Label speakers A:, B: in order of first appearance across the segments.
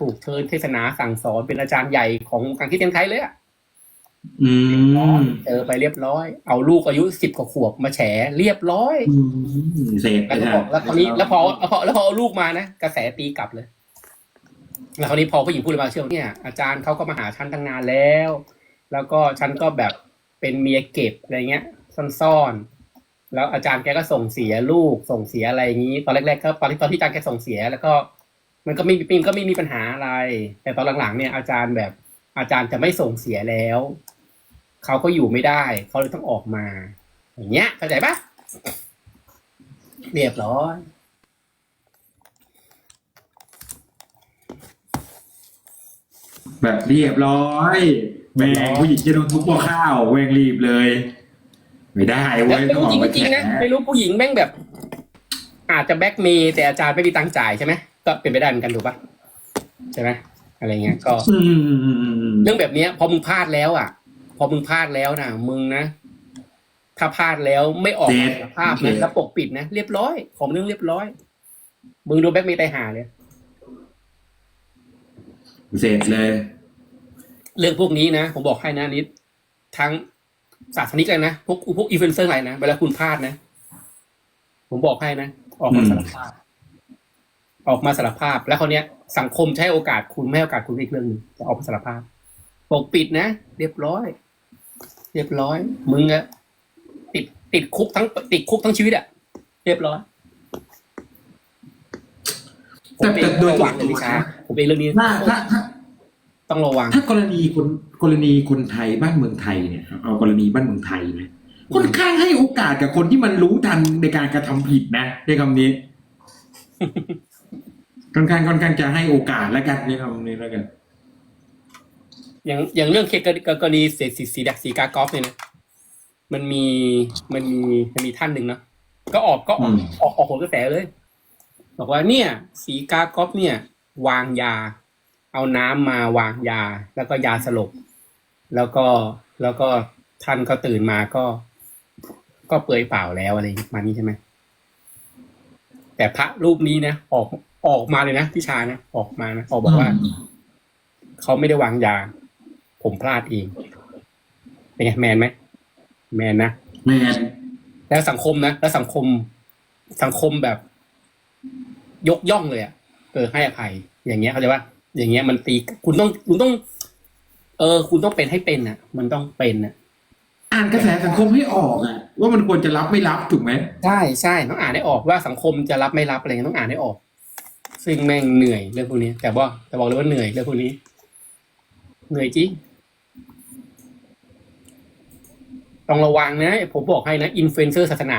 A: ถูกเชิญเทศนาสั่งสอนเป็นอาจารย์ใหญ่ของวงการคริสเตียนไทยเลยอะ
B: อืม
A: เจอไปเรียบร้อย เอาลูกอายุสิบกว่าขวบมาแฉเรียบร้อย
B: อืมเสร็จ
A: แล้วก็บอกแล้วคราวนี้แล้วพอแล้วพอแล้วพอเอาลูกมานะกระแสตีกลับเลย แล้วคราวนี้พอผู้หญิงพูดมาเชื่อว่าเนี่ยอาจารย์เขาก็มาหาฉันตั้งนานแล้ว แล้วก็ฉันก็แบบเป็นเมียเก็บอะไรเงี้ยซ่อนๆแล้วอาจารย์แกก็ส่งเสียลูกส่งเสียอะไรอย่างนี้ ตอนแรกๆก็ตอนที่ตอนที่อาจารย์แกส่งเสียแล้วก็ มันก็ไม่มีมันก็ไม่มีปัญหาอะไร แต่ตอนหลังๆเนี่ยอาจารย์แบบอาจารย์จะไม่ส่งเสียแล้วเขาก็อยู่ไม่ได้เขาเลยต้องออกมา อย่างเงี้ยเข้าใจปะเรียบร้อย
B: แบบเรียบร้อยแม่งผู้หญิงจะโดนทุบหัวข้าวแวงรีบเลย ไม่ได้
A: แล้ว
B: เว้ย
A: ไม่
B: ต้อง
A: รู้
B: อ
A: จ
B: อกมา
A: ริงไม่จริงนะ
B: แฉ
A: ไม่รู้ผู้หญิงแม่งแบบ อาจจะแบ็กเมย์แต่อาจารย์ไม่มีตังค์จ่ายใช่ไหม ก็เป็นไปได้เหมือนกันถูกปะใช่ไหมอะไรเงี้ยก็
B: อืมอืมอืมอืม
A: เรื่องแบบเนี้ย พอมึงพลาดแล้วอะ พอมึงพลาดแล้วนะมึงนะถ้าพลาดแล้วไม่ออกมาสารภาพนะแล้วปกปิดนะเรียบร้อย ของเรื่องเรียบร้อย มึงโดนแบ็กเมย์ตายหาเลย
B: เสร็จเลย
A: เรื่องพวกนี้นะผมบอกให้นะนิด ทั้งศาสนิกเลยนะพวกพวกอีเวนเซอร์อะไรนะเวลาคุณพลาดนะ ผมบอกให้นะ ออกมา
B: อืม
A: สารภาพ ออกมาสารภาพ แล้วเขาวเนี้ยสังคมใช้โอกาสคุณไม่ให้โอกาสคุณอีกเรื่องหนึ่งจะออกมาสารภาพปกปิดนะเรียบร้อย เรียบร้อย มึงอะติดติดคุกทั้งติดคุกทั้งชีวิตอะเรียบร้อยผม
B: แต่
A: เอ
B: แต่
A: ง
B: โดย
A: ระ
B: ส่ว
A: วันงเล
B: ตั
A: ยวพี่ช้า
B: นะ
A: ผมเองเรื่องนี้
B: ถ้าถ้าถ้า
A: ต้องระวัง
B: ถ้ากรณีคนกรณีคนไทยบ้านเมืองไทยเนี่ยเอากรณีบ้านเมืองไทยนะค่อนข้างให้โอกาสกับคนที่มันรู้ทันในการกระทำผิดนะในคำนี้ ค่อนข้างค่อนข้างจะให้โอกาสแล้วกันในคำนี้แล้วกัน
A: อย่างอย่างเรื่องเคสกรณีเสียสีสีดักสีกากอล์ฟเนี่ยนะมันมีมันมีมันมีท่านหนึ่งเนาะก็ออกก็ออก
B: อืม
A: ออกออกผลกระแสเลย บอกว่าเนี่ย สีกากอล์ฟเนี่ย วางยา เอาน้ำมาวางยา แล้วก็ยาสลบ แล้วก็แล้วก็ท่านก็ตื่นมาก็ ก็เปลือยเปล่าแล้วอะไรประมาณนี้ใช่ไหมแต่พระรูปนี้นะออก ออกมาเลยนะพี่ชานะออกมานะออกบอกว่าเขาไม่ได้วางยา ผมพลาดเองเป็นไงแมนไหมแมนนะ
B: แมน
A: แล้วสังคมนะแล้วสังคม สังคมแบบ ยกย่องเลยอะเออให้อภัย อย่างเงี้ยเข้าใจว่า อย่างเงี้ยมันตีคุณต้องคุณต้อง เออ คุณต้องเป็นให้เป็นอะ มันต้องเป็นอะ
B: อ่านกระแสสังคมให้ออกอะว่ามันควรจะรับไม่รับถูกไหม
A: ใช่ใช่ต้องอ่านให้ออกว่าสังคมจะรับไม่รับอะไรเงี้ยต้องอ่านให้ออก ซึ่งแม่งเหนื่อยเรื่องพวกนี้ แต่ว่าแต่บอกเลยว่าเหนื่อยเรื่องพวกนี้ เหนื่อยจริงต้องระวังนะผมบอกให้นะอินฟลูเอนเซอร์ศาสนา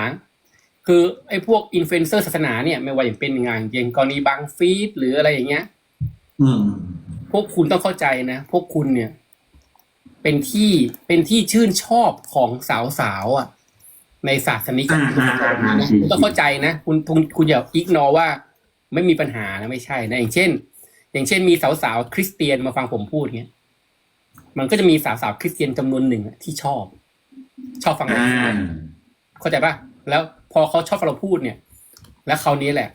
A: คือไอ้พวกอินฟลูเอนเซอร์ศาสนาเนี่ยไม่ว่าอย่างเป็นงานอย่างกรณีบางฟีดหรืออะไรอย่างเงี้ย
B: อืม
A: พวกคุณต้องเข้าใจนะ พวกคุณเนี่ย เป็นที่เป็นที่ชื่นชอบของสาวๆอะ ในศาสนิก
B: อ่าอ่าอ่าอ่า
A: คุณต้องเข้าใจนะ คุณคุณคุณอย่าอิกนอว่า ไม่มีปัญหานะไม่ใช่นะอย่างเช่น อย่างเช่น มีสาวๆคริสเตียนมาฟังผมพูดเงี้ยมันก็จะมีสาวๆคริสเตียนจำนวนหนึ่งอะที่ชอบ ชอบฟังเรา
B: อ่า
A: พูดเข้าใจป่ะแล้วพอเขาชอบฟังเราพูดเนี่ย แล้วคราวนี้แหละ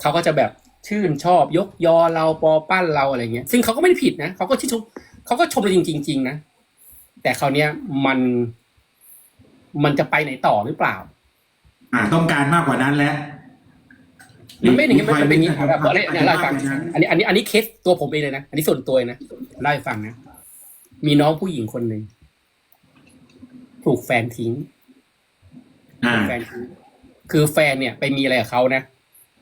A: เขาก็จะแบบชื่นชอบยกยอเราปอปั้นเราอะไรเงี้ย ซึ่งเขาก็ไม่ได้ผิดนะเขาก็ชื่นชมเขาก็ชมเราจริงๆจริงๆนะแต่คราวเนี้ยมัน มันจะไปไหนต่อหรือเปล่า
B: อ่า ต้องการมากกว่านั้นแล้ว
A: มันไม่อย่างงี้มันเป็นอย่างนี้ครับ
B: อาจ
A: เนี่ย
B: จะ
A: เล่าให้
B: มาก
A: ฟัง
B: กว่านั้น
A: อันนี้อันนี้อันนี้เคสตัวผมเองเลยนะอันนี้ส่วนตัวเลยนะเล่าให้ฟังนะมีน้องผู้หญิงคนหนึ่งถูกแฟนทิ้ง
B: อ่า
A: แฟนทิ้ง คือแฟนเนี่ยไปมีอะไรกับเขานะ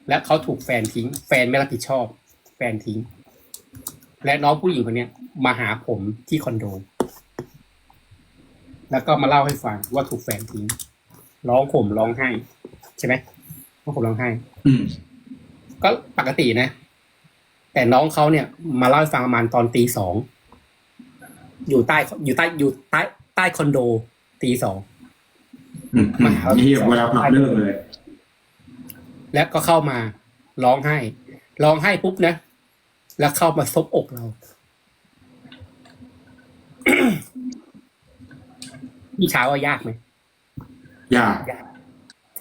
A: แล้วเขาถูกแฟนทิ้ง แฟนไม่รับผิดชอบ แฟนทิ้ง และน้องผู้หญิงคนเนี้ยมาหาผมที่คอนโด แล้วก็มาเล่าให้ฟังว่าถูกแฟนทิ้ง ร้องผมร้องไห้ใช่ไหมร้องผมร้องไห้
B: อืม
A: ก็ปกตินะ แต่น้องเขาเนี่ย มาเล่าให้ฟังประมาณตอนตีสองอยู่ใต้อยู่ใต้อยู่ใต้ใต้คอนโดตีสอง
B: อืมอืมนี่เวลาผับเลิกเลย
A: แล้วก็เข้ามาร้องไห้ร้องไห้ปุ๊บนะ แล้วเข้ามาซบอกเราพี่เช้าว่ายากไหม
B: ยาก
A: ยาก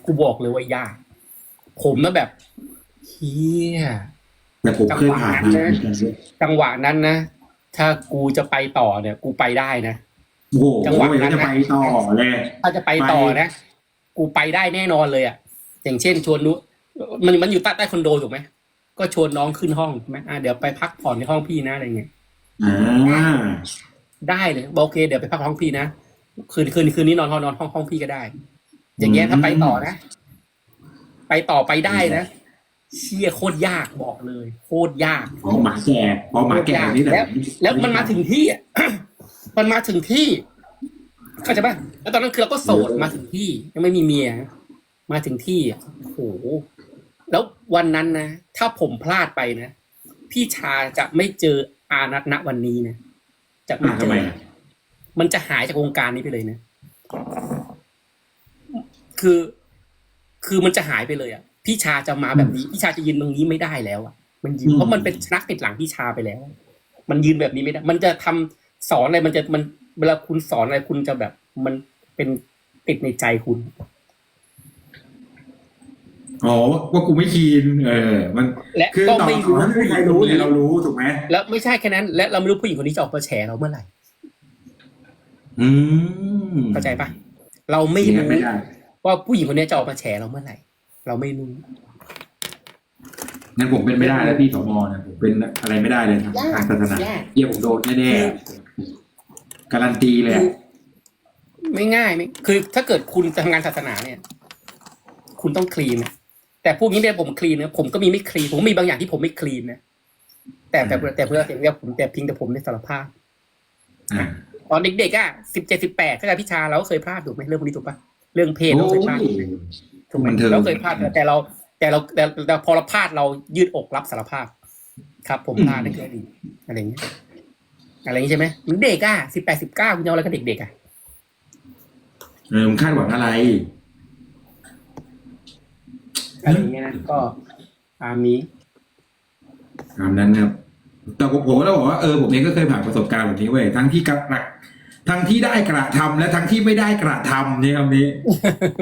A: กูบอกเลยว่ายาก ผมนะแบบเฮีย
B: แต่ผมเคยผ่านมาเหมือนกันด้วย
A: จังหวะนั้นนะ ถ้ากูจะไปต่อเนี่ย กูไปได้นะ
B: โอ้โห
A: จังหวะนั้นนะ
B: จะไปต่อเลย
A: ถ้าจะไปต่อนะ กูไปได้แน่นอนเลยอะอย่างเช่นชวนนุมันมันอยู่ใต้ใต้คอนโดถูกไหมก็ชวนน้องขึ้นห้องใช่ไหมอะเดี๋ยวไปพักผ่อนในห้องพี่นะอะไรเงี้ย
B: อ่า
A: ได้เลยบอกโอเค เดี๋ยวไปพักห้องพี่นะคืนคืนคืนนี้นอนห้องนอนห้องห้องพี่ก็ได้ อย่างเงี้ยถ้าไปต่อนะ ไปต่อไปได้นะ เชี่ยโคตรยากบอกเลย โคตรยาก
B: พอหมาแก่พอหมาแก่นี่แหละ
A: แล้วแล้วมันมาถึงที่อะมันมาถึงที่เข้าใจป่ะแล้วตอนนั้นคือเราก็โสดมาถึงที่ ยังไม่มีเมีย มาถึงที่อะโอ้โหแล้ววันนั้นนะถ้าผมพลาดไปนะพี่ชาจะไม่เจออานัทณวันนี้นะจะไม่
B: อ่า
A: เจ
B: ทำไม
A: อ
B: อะ
A: มันจะหายจากวงการนี้ไปเลยนะ คือ คือมันจะหายไปเลยอะพี่ชาจะมาแบบนี้พี่ชาจะยืนตรงนี้ไม่ได้แล้วอะมันยืนเพราะมันเป็นชนักติดหลังพี่ชาไปแล้ว มันยืนแบบนี้ไม่ได้ มันจะทำสอนอะไรมันจะมันเวลาคุณสอนอะไรคุณจะแบบมันเป็นติดในใจคุณ
B: อ๋อว่ากูไม่คีนเออ มัน
A: และ
B: คือ
A: ก็
B: ต่อ
A: ไม่
B: ต่อ
A: รู้
B: ให้ไม่มีใครรู้เนี่ยเรารู้ถูกไหม
A: แล้วไม่ใช่แค่นั้น และเราไม่รู้ผู้หญิงคนนี้จะออกมาแฉเราเมื่อไหร่
B: อืม
A: เข้าใจปะเราไม่
B: อย่างนั้
A: รู้
B: นไม่ได้
A: ว่าผู้หญิงคนนี้จะออกมาแฉเราเมื่อไหร่ เราไม่รู้
B: งั้นผมเป็นไม่ได้แล้วพี่สมอเนี่ยผมเป็นอะไรไม่ได้เลยทาง
A: ยาก
B: ทางศาสนายา
A: ก
B: เยี่ยผมโดนแน่ๆการันตีเลยอะ
A: ไม่ง่ายไม่คือถ้าเกิดคุณจะทำงานศาสนาเนี่ย คุณต้องคลีนนะแต่พวกนี้เนี่ยผมคลีนนะผมก็มีไม่คลีนผมก็มีบางอย่างที่ผมไม่คลีนนะแต่แต่แต่เพื่อเสียงเรียกผมแต่เพิงแต่ผมในสารภาพ
B: อะ
A: ตอนเด็กๆอะสิบเจ็ดสิบแปดถ้าพิชาเราก็เคยพลาดถูกไหมเรื่องพวกนี้ถูกปะ เรื่องเพศเรา
B: โอ้
A: เคยพลาด
B: ย
A: ถูกไหม
B: บันเทิง
A: เราเคยพลาดแต่เรา แต่เราแต่แต่พอเราพลาดเรายืดอกรับสารภาพ ครับ ผมพลาดในแค่ดีอะไรอย่างเงี้ยอะไรอย่างงี้ใช่ไหมมันเด็กอะสิบแปดสิบเก้าคุณจะเอาอะไรกับเด็กๆอะ
B: เออมึงคาดหวังอะไร
A: อะไรอย่างเงี้ยนะก็ตามนี้
B: ตามนั้นครับแต่ผมผมก็ต้องบอกว่าเออผมเองก็เคยผ่านประสบการณ์แบบนี้เว้ยทั้งที่กระ ทั้งที่ได้กระทำและทั้งที่ไม่ได้กระทำเนี่ยคำนี้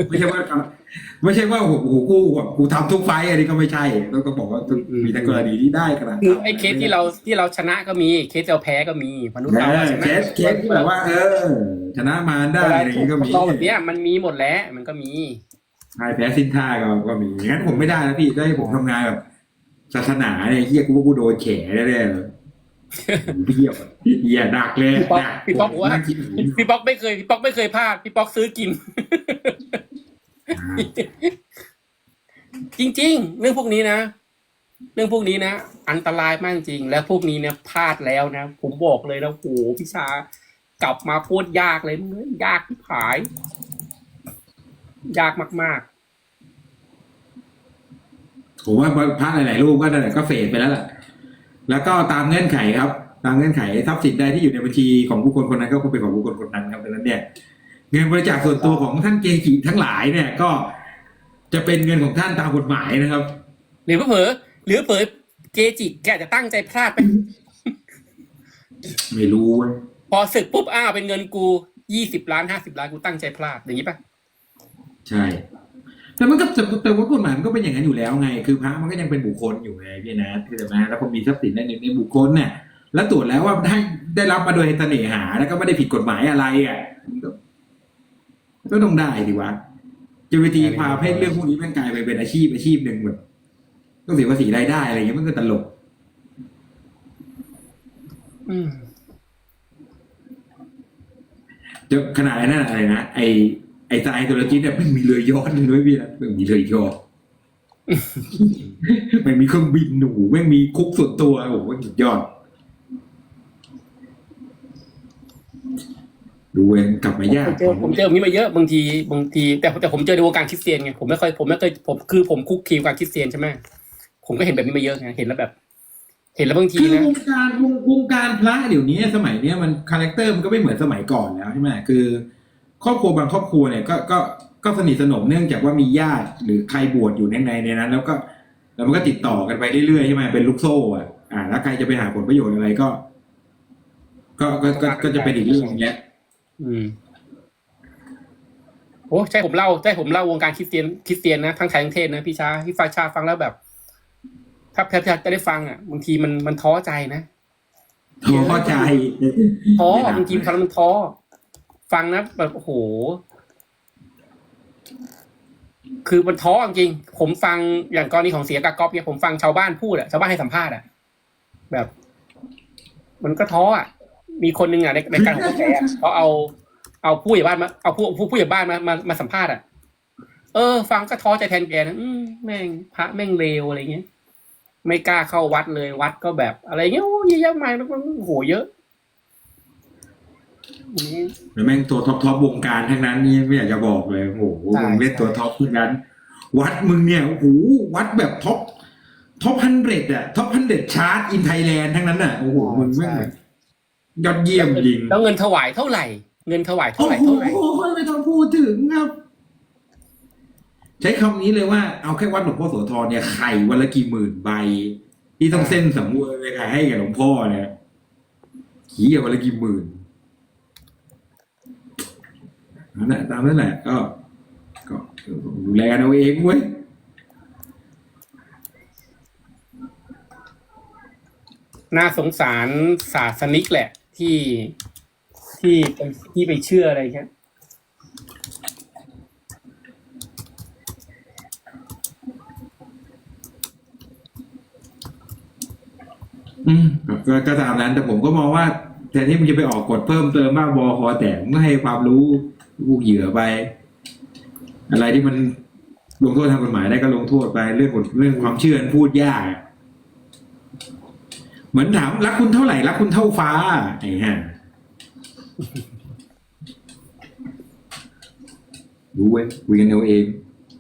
B: ไม่ใช่ว่าไม่ใช่ว่าโอ้โหกูแบบกูทำทุกไฟต์อันนี้ก็ไม่ใช่ต้องต้องบอกว่ามีแต่กรณีที่ได้กระ
A: คือ
B: ทำ
A: ไอ้เคสที่เราที่เราชนะก็มีเคสที่เราแพ้ก็มีมนุษย์
B: เอ
A: เรา
B: อ
A: อะใช่ไหม
B: เคสเคสที่แบบว่า เออ ชนะมารได้อะไรอย่างงี้ก็มี
A: เราแบบเนี้ยมันมีหมดแล้วมันก็มี
B: ใช่แพ้สิ้นท่าก็ก็มีงั้นผมไม่ได้นะพี่ได้ผมทำงานแบบศาสนาเนี่ยเฮียกูว่ากูโดนแฉแน่ๆ เลยเฮียเฮียดักเลย
A: พี่ป๊อก
B: ดัก
A: พี่ป๊อกบอกว่า
B: นั่งคิดอยู่
A: พี่ป๊อกไม่เคยพี่ป๊อกไม่เคยพลาดพี่ป๊อกซื้อกิน จริง ๆ เรื่องพวกนี้นะ เรื่องพวกนี้นะ อันตรายมากจริง แล้วพวกนี้เนี่ยพลาดแล้วนะ ผมบอกเลยนะโหพี่ชากลับมาโคตรยากเลยมึงยากที่ผาย ยากมาก
B: ผมว่าพระหลายๆรูปก็นั่นแหละก็เฟดไปแล้วล่ะ แล้วก็ตามเงื่อนไขครับ ตามเงื่อนไขทรัพย์สินใดที่อยู่ในบัญชีของบุคคลคนนั้นก็คงเป็นของบุคคลคนนั้นครับดังนั้นเนี่ยเงินบริจาคส่วนตัวของท่านเกจิทั้งหลายเนี่ยก็จะเป็นเงินของท่านตามกฎหมายนะครับ
A: ๆหรือเผลอๆหรือเผลอเกจิแกอาจจะตั้งใจพลาดไป
B: ไม่รู้เว้ย
A: พอศึกปุ๊บอ้าวเป็นเงินกูยี่สิบล้านห้าสิบล้านกูตั้งใจพลาดอย่างนี้ปะ
B: ใช่ แต่มันก็แต่แต่ว่ากฎหมายมันก็เป็นอย่างนั้นอยู่แล้วไง คือพระมันก็ยังเป็นบุคคลอยู่ไงพี่นะคือแต่มาแล้วพอมีทรัพย์สินในหนึ่งในบุคคลเนี่ยแล้วตรวจแล้วว่าได้ได้รับมาโดยเสน่หาแล้วก็ไม่ได้ผิดกฎหมายอะไรอะมันก็ก็ต้องได้ดีวะจะไปตีความให้เรื่องพวกนี้มันกลายไปเป็นอาชีพอาชีพหนึ่งแบบต้องเสียภาษีรายได้อะไรอย่างเงี้ยมันก็ตลก
A: อืม
B: จะขนาดนั้นอะไรนะไอ ไอไตรตัวละจิตเนี่ยมันมีเรือยอชต์ด้วยพี่นะมันมีเรือยอชต์มันมีเครื่องบินหนูแม่งมีคุกส่วนตัวโอ้โหสุดยอด ดูเองกลับมายาก
A: ผมเจอผมเจอแบบนี้มาเยอะบางทีบางที แต่แต่ผมเจอในวงการคริสเตียนไงผมไม่เคยผมไม่เคยผมคือผมคุกคีวกับการคริสเตียนใช่ไหมผมก็เห็นแบบนี้มาเยอะไงเห็นแล้วแบบ เห็นแล้วบางที
B: คือ
A: นะ
B: วงการวงวงการพระเดี๋ยวนี้ สมัยเนี้ยมันคาแรคเตอร์มันก็ไม่เหมือนสมัยก่อนแล้วใช่ไหมคือ ครอบครัวบางครอบครัวเนี่ยก็ก็ก็สนิทสนมเนื่องจากว่ามีญาติหรือใครบวชอยู่ในในในนั้น แล้วก็แล้วมันก็ติดต่อกันไปเรื่อยๆใช่ไหมเป็นลูกโซ่อะอ่าแล้วใครจะไปหาผลประโยชน์อะไรก็ ก็ก็ก็ก็จะเป็นอีกเรื่องอย่างเงี้ย
A: อืมโอ้ใช่ผมเล่าใช่ผมเล่าวงการคริสเตียนคริสเตียนนะทั้งไทยทั้งเทศนะพี่ชาพี่ฟ้าชาฟังแล้วแบบ ถ้าถ้าถ้าจะได้ฟังอะบางทีมันมันท้อใจนะ
B: ท้อใจ
A: ท้อบางทีฟังแล้วมันท้อ ฟังนะแบบโอ้โห คือมันท้อจริงๆผมฟังอย่างกรณีของเสียกากอบเนี่ยผมฟังชาวบ้านพูดอะชาวบ้านให้สัมภาษณ์อะแบบ มันก็ท้ออะมีคนหนึงอะในในการของกระแสอะเขาเอา เอาผู้ใหญ่บ้านมาเอาผู้ผู้ผู้ใหญ่บ้านมามามาสัมภาษณ์อะเออ ฟังก็ท้อใจแทนแกนะอืมแม่งพระแม่งเลวอะไรเงี้ยไม่กล้าเข้าวัดเลยวัดก็แบบ อะไรเงี้ยโอ้ยเยอะแยะมากมันโอ้โหเยอะอืม
B: แล้วแม่งตัวท็อปท็อปวงการทั้งนั้นนี่ไม่อยากจะบอกเลยโอ้โห
A: ใช่
B: มึงเล่นตัวท็อปทั้งนั้น วัดมึงเนี่ยโอ้โหวัดแบบท็อปท็อปฮันเดรดอะท็อปฮันเดรดชาร์ตอินไทยแลนด์ทั้งนั้นอะโอ้โหมึงแม่งยอดเยี่ยมจริง
A: แล้วเงินถวายเท่าไหร่ เงินถวายเท่า
B: โอ้
A: ไหร่
B: โห
A: เท่าไหร่
B: ไม่ต้องพูดถึงครับ ใช้คำนี้เลยว่าเอาแค่วัดหลวงพ่อโสธรเนี่ยไข่วันละกี่หมื่นใบ ที่ต้องเส้นสำมวยไปขายให้กับหลวงพ่อเนี่ยขี้วันละกี่หมื่น นั่นแหละตามนั้นแหละก็ก็ดูแลกันเอาเองเว้ย
A: น่าสงสารศาสนิกแหละ ที่ที่ไปที่ไปเชื่ออะไรเงี้ย
B: อืมก็ก็ตามนั้นแต่ผมก็มองว่าแทนที่มึงจะไปออกกฎเพิ่มเติมบ้าบอคอแต่มึงก็ให้ความรู้ พวกเหยื่อไป อะไรที่มันลงโทษทางกฎหมายได้ก็ลงโทษไปเรื่องกฎเรื่องความเชื่อมันพูดยากอะเหมือนถามรักคุณเท่าไหร่รักคุณเท่าฟ้าไอ้ห่ารู้เว้ยคุยกันเอาเอง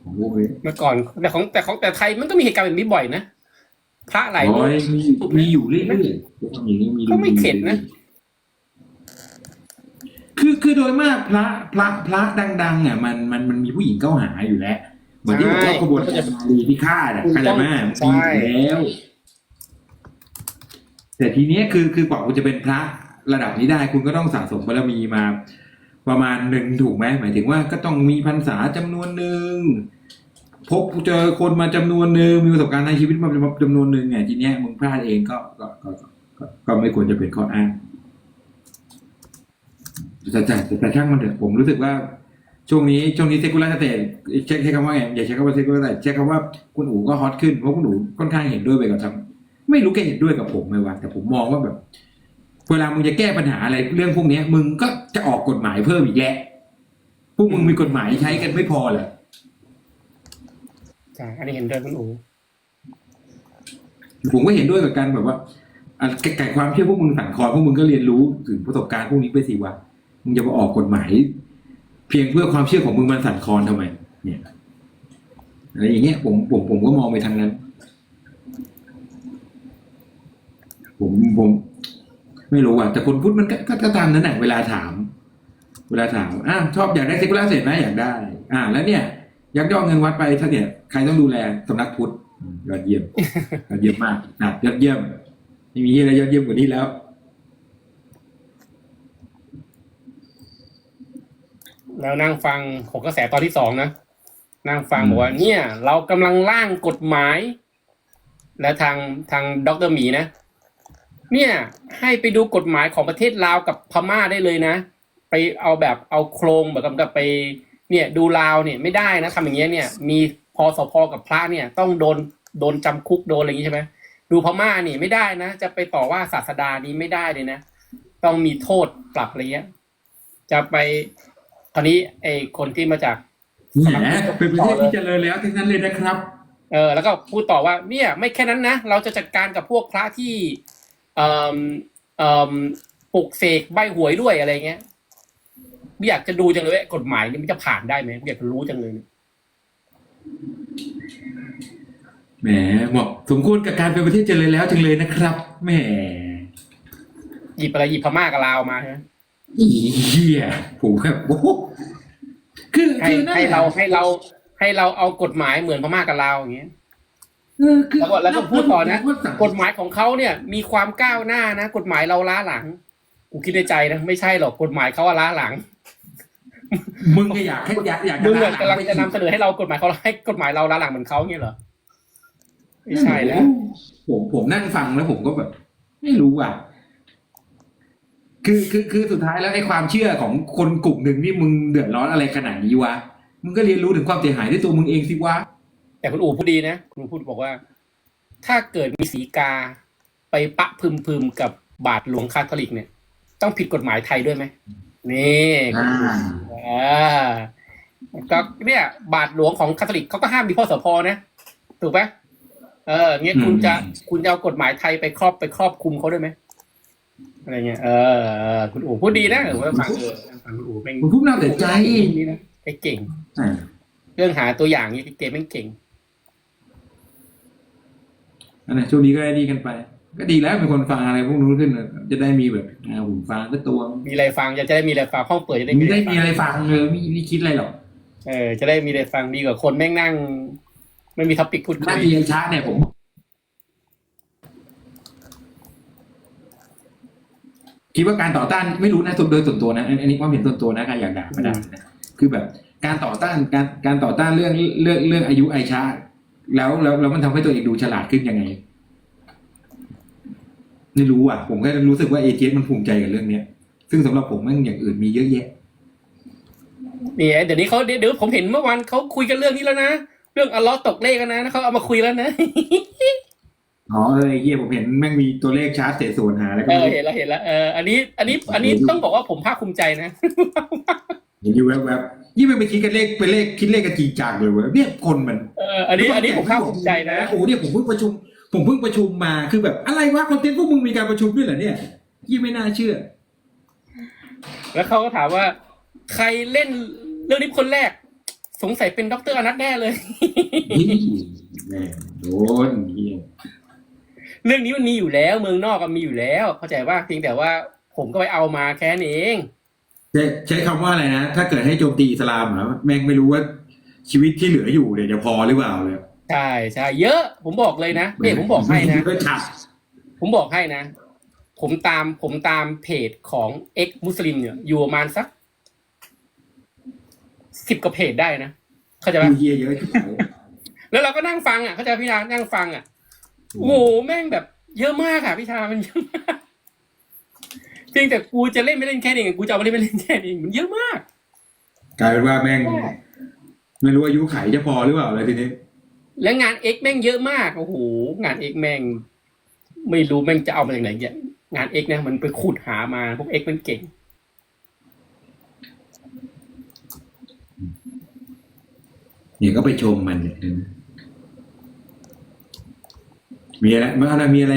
B: ของพวกเว้ย
A: เมื่อก่อน แต่ของแต่ของแต่ไทยมันก็มีเหตุการณ์แบบนี้บ่อยนะพระหลายรู
B: ร้
A: ป
B: อยมีมีอยู่เรื่อยๆอย่างนี้มี
A: ก็ไม่เข็ดนะ
B: คือคือโดยมากพระพระพระดังๆอะมันมันมันมีผู้หญิงเข้าหาอยู่แล้วเหมือนที่บอกว่ากระบวนการมารีพิฆาตอะเข้าใจไหมมันมีอยู่แล้ว แต่ทีเนี้ยคือคือกว่าคุณจะเป็นพระระดับนี้ได้ คุณก็ต้องสะสมบารมีมา ประมาณหนึ่งถูกไหมหมายถึงว่าก็ต้องมีพรรษาจำนวนหนึ่งพบเจอคนมาจำนวนหนึ่งมีประสบการณ์ในชีวิตมาจำนวนหนึ่งไงทีเนี้ยมึงพลาดเองก็ก็ก็ก็ก็ก็ไม่ควรจะเป็นข้ออ้าง แต่แต่แต่แต่ช่างมันเถอะผมรู้สึกว่า ช่วงนี้ช่วงนี้เซกุลาร์สเตทใช้ใช้คำว่าไงอย่าใช้คำว่าเซกุลาร์สเตทใช้คำว่าคุณอู๋ก็ฮอตขึ้นเพราะคุณอู๋ค่อนข้างเห็นด้วยไปกับทำไม่รู้แกเห็นด้วยกับผมไหมวะแต่ผมมองว่าแบบ เวลามึงจะแก้ปัญหาอะไรเรื่องพวกเนี้ยมึงก็จะออกกฎหมายเพิ่มอีกแหละพวกมึงมีกฎหมายใช้กันไม่พอเหรอ
A: ใช่อันนี้เห็นด้วยคุณอู
B: ผมก็เห็นด้วยกับการแบบว่าอะไก่ไก่ความเชื่อพวกมึงสั่นคลอนพวกมึงก็เรียนรู้ถึงประสบการณ์พวกนี้ไปสิวะ มึงจะมาออกกฎหมายเพียงเพื่อความเชื่อของมึงมันสั่นคลอนทำไม เนี่ยอะไรอย่างเงี้ยผมผมผมก็มองไปทางนั้น ผมผม ไม่รู้อะแต่คนพุทธมันก็ก็ตามนั้นแหละเวลาถาม เวลาถามอะชอบอยากได้เซกุลาร์เสร็จไหมอยากได้ อ่า แล้วเนี่ยยักยอกเงินวัดไปถ้าเนี่ยใครต้องดูแลสำนักพุทธยอดเยี่ยมยอดเยี่ยมมากนะยอดเยี่ยมไม่มีอะไรยอดเยี่ยมกว่านี้แล้ว
A: แล้วนั่งฟังของกระแสตอนที่สองนะนั่งฟัง
B: อืม
A: บอกว่าเนี่ย เรากำลังร่างกฎหมาย และทางทางดรหมีนะ เนี่ย ให้ไปดูกฎหมายของประเทศลาวกับพม่าได้เลยนะ ไปเอาแบบเอาโครงแบบกับไป เนี่ยดูลาวเนี่ยไม่ได้นะทำอย่างเงี้ยเนี่ย มีพอสพกับพระเนี่ย ต้องโดนโดนจำคุกโดนอะไรอย่างงี้ใช่ไหมดูพม่านี่ไม่ได้นะ จะไปต่อว่าศาสดานี้ไม่ได้เลยนะ ต้องมีโทษปรับอะไรเงี้ยจะไป คราวนี้ไอ้คนที่มาจาก
B: แหมเป็นประเทศที่เจริญแล้วทั้งนั้นเลยนะครับ
A: เออ แล้วก็พูดต่อว่า เนี่ย ไม่แค่นั้นนะ เราจะจัดการกับพวกพระที่เอ่อเอ่อปลุกเสกใบหวยด้วยอะไรเงี้ยไม่อยากจะดูจังเลยว่ากฎหมายนี่มันจะผ่านได้ไหมไม่อยากจะรู้จังเลย
B: แหมเหมาะสมควรกับการเป็นประเทศเจริญแล้วจังเลยนะครับแหม
A: หยิบอะไรหยิบพม่ากับลาวมาใช่ไหม
B: อีเหี้ยผมแบบโอ้โหคือ
A: ให้
B: คือนั่น
A: ให้
B: แหละ
A: เราให้เราให้เราเอากฎหมายเหมือนพม่ากับลาวอย่างเงี้ย
B: เออคือ
A: แล้วก็แล้วก็พูดต่อนะ
B: ว่าสั่ง
A: กฎหมายของเขาเนี่ยมีความก้าวหน้านะ กฎหมายเราล้าหลังกูคิดในใจนะไม่ใช่หรอกกฎหมายเขาอะล้าหลัง
B: มึงก็อยากให้อยากอยาก
A: มึง
B: ได้
A: อะกำลังจะนำเสนอให้เรากฎหมายเขาให้กฎหมายเราล้าหลังเหมือนเขาเงี้ยเหรอไม่ใช่แล้ว
B: ผมผมนั่งฟังแล้วผมก็แบบ ไม่รู้อะ คือคือคือสุดท้ายแล้วไอ้ความเชื่อของคนกลุ่มหนึ่งนี่มึงเดือดร้อนอะไรขนาดนี้วะมึงก็เรียนรู้ถึงความเสียหายด้วยตัวมึงเองสิวะ
A: แต่คุณอู๋พูดดีนะคุณอู๋พูดบอกว่า ถ้าเกิดมีสีกาไปปะพึมพึมๆกับบาทหลวงคาทอลิกเนี่ย ต้องผิดกฎหมายไทยด้วยไหมนี่
B: อ่า
A: อ่าก็เนี่ย บาทหลวงของคาทอลิกเขาก็ห้ามมีพ่อสพนะถูกไหมเออเงี้ยคุณจะคุณจะเอากฎหมายไทยไปครอบไปครอบคุมเขาด้วยไหม อะไรเงี้ยเออเออคุณอู๋พูดดีนะเออว่าฟังเออฟังคุณอู๋เป็น
B: มึงพูดน่าเสียใจ
A: นี่นะไอ้เก่ง
B: อ่า
A: เรื่องหาตัวอย่างนี่เกมแม่งเก่ง
B: อันนั้นช่วงนี้ก็ได้ดีกันไป ก็ดีแล้วเป็นคนฟังอะไรพวกนู้นขึ้นนะจะได้มีแบบอ่าหูฟังก็ตัว
A: มีอะไรฟังจะได้มีอะไรฟังห้องเปิดจะได้
B: ไม่ได้
A: ฟัง
B: มีอะไรฟังเลยไม่ไม่คิดอะไรหรอก
A: เออจะได้มีอะไรฟังดีกว่าคนแม่งนั่ง ไม่มีท็อปิกพูดคุ
B: หน้ายที่ไอ้ช้าเนี่ยผม คิดว่าการต่อต้านไม่รู้นะส่วนโดยส่วนตัวนะอันนี้ความเห็นส่วนตัวนะใครอยากด่าก็ได้นะคือแบบการต่อต้านการการต่อต้านเรื่องเรื่องเรื่องอายุไอช้าแล้วแล้วแล้วมันทำให้ตัวเองดูฉลาดขึ้นยังไงไม่รู้อะ ผมก็รู้สึกว่าเอเจมันภูมิใจกับเรื่องเนี้ย ซึ่งสำหรับผมมันอย่างอื่นมีเยอะแยะ
A: นี่ยเดี๋ยวนี้เขาเดี๋ยวผมเห็นเมื่อวานเขาคุยกันเรื่องนี้แล้วนะ เรื่องอัลลอฮ์ตกเลขกันนะเขาเอามาคุยแล้วนะ
B: อ๋อเออไอ้เหี้ยผมเห็นแม่งมีตัวเลขชาร์ตเศษส่วนหาแล้วก็
A: เอ
B: ไม่
A: อ
B: รู้
A: เห็นแล้วเห็นแล้วเอออันนี้ อันนี้ อันนี้ต้องบอกว่าผมภาคภูมิใจนะ
B: เห็นอยู่แวบๆยี่ไม่ไปคิดกันเลขเป็นเลขคิดเลขกันจริงจังเลยเว้ยเนี่ยคนมัน
A: เอออันนี้อันนี้ผมภาคภูมิใจนะ
B: โอ้โหเนี่ยผมเพิ่งประชุม ผมเพิ่งประชุมมาคือแบบอะไรวะคอนเทนต์พวกมึงมีการประชุมด้วยเหรอเนี่ยยี่ไม่น่าเชื่อ
A: แล้วเขาก็ถามว่า ใครเล่นเรื่องนี้คนแรก สงสัยเป็นด็อกเตอร์อนัทแน่เลย
B: นี่แม่งโดนเหี้ย
A: เรื่องนี้มันมีอยู่แล้ว เมืองนอกก็มีอยู่แล้ว เข้าใจว่าเพียงแต่ว่าผมก็ไปเอามาแค่นั้นเอง
B: ใช้ใช้คำว่าอะไรนะ ถ้าเกิดให้โจมตีอิสลามเหรอแม่งไม่รู้ว่าชีวิตที่เหลืออยู่เนี่ยจะพอหรือเปล่าเลย
A: ใช่ใช่เยอะ ผมบอกเลยนะเนี่ยผมบอกให้นะ
B: ก็ฉับ
A: ผมบอกให้นะ ผมตามผมตามเพจของเอ็กมุสลิมเนี่ยอยู่ประมาณสักสิบกว่าเพจได้นะ เข้าใจปะ
B: ดูเหี้ยเยอะชิบหาย
A: แล้วเราก็นั่งฟังอะ เข้าใจปะพี่ชานั่งฟังอะ โอ้โหแม่งแบบ เยอะมากอะพี่ชามันเยอะมากเพียงแต่กูจะเล่นไม่เล่นแค่นี้เองกูจะเอาไปเล่นไม่เล่นแค่นี้เองมันเยอะมาก
B: กลายเป็นว่าแม่ง ไม่รู้อายุไขจะพอหรือเปล่าเลยทีนี้
A: และงานเอ็กแม่งเยอะมากโอ้โหงานเอ็กแม่ง ไม่รู้แม่งจะเอามาจากไหนเนี่ยงานเอ็กเนี่ยมันไปขุดหามาพวกเอ็กมันเก่ง
B: เนี่ยก็ไปชมมันเนี่ย มีอะไรมาอไรมีอะไร